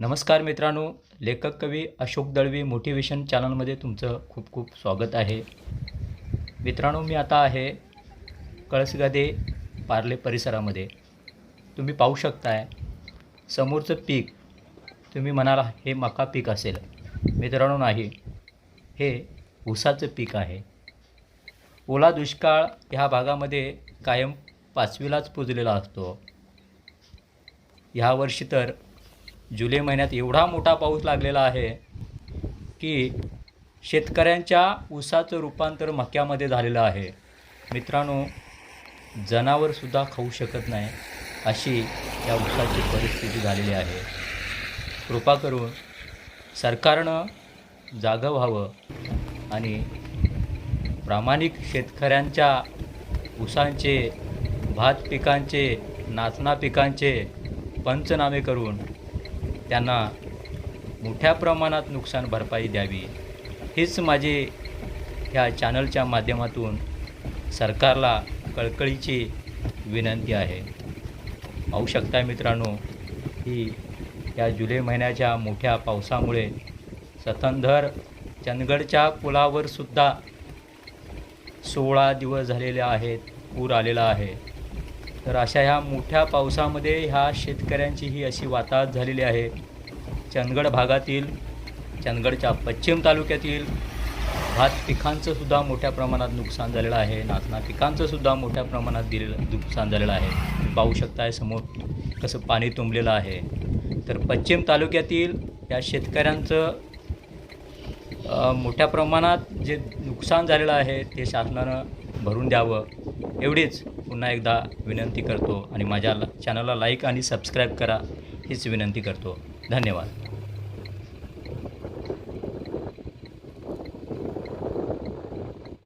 नमस्कार मित्रांनो लेखक कवी अशोक दळवी मोटिवेशन चॅनलमध्ये तुमचं खूप खूप स्वागत आहे. मित्रांनो मी आता आहे कळसगादे पार्ले परिसरामध्ये. तुम्ही पाहू शकताय समोरचं पीक तुम्ही म्हणाल हे मका पीक असेल. मित्रांनो नाही हे ऊसाचं पीक आहे. ओला दुष्काळ ह्या भागामध्ये कायम पाचवीलाच पुजलेला असतो. ह्या वर्षी तर जुलै महिन्यात एवढा मोठा पाऊस लागलेला आहे की शेतकऱ्यांच्या ऊसाचं रूपांतर मक्यामध्ये झालेलं आहे. मित्रांनो जनावरसुद्धा खाऊ शकत नाही अशी या ऊसाची परिस्थिती झालेली आहे. कृपा करून सरकारनं जागं व्हावं आणि प्रामाणिक शेतकऱ्यांच्या ऊसांचे भात पिकांचे नाचना पिकांचे पंचनामे करून त्यांना मोठ्या प्रमाणात नुकसान भरपाई द्यावी. हीच माझी ह्या चॅनलच्या माध्यमातून सरकारला कळकळीची विनंती आहे. पाहू शकता मित्रांनो ही या जुलै महिन्याच्या मोठ्या पावसामुळे सतंधर चंदगडच्या पुलावर सुद्धा सोळा दिवस झालेले आहेत पूर आलेला आहे. तर अशा ह्या मोठ्या पावसामध्ये ह्या शेतकऱ्यांची ही अशी वाताहत झालेली आहे. चंदगड भागातील चंदगडच्या पश्चिम तालुक्यातील भात पिकांचं सुद्धा मोठ्या प्रमाणात नुकसान झालेलं आहे. नाचना पिकांचं सुद्धा मोठ्या प्रमाणात दिलेलं नुकसान झालेलं आहे. पाहू शकताय समोर कसं पाणी तुंबलेलं आहे. तर पश्चिम तालुक्यातील या शेतकऱ्यांचं मोठ्या प्रमाणात जे नुकसान झालेलं आहे ते शासनानं भरून द्यावं. एवढीच. पुन्हा एकदा विनंती करतो आणि माझ्या चॅनलला लाईक आणि सबस्क्राईब करा हीच विनंती करतो. धन्यवाद.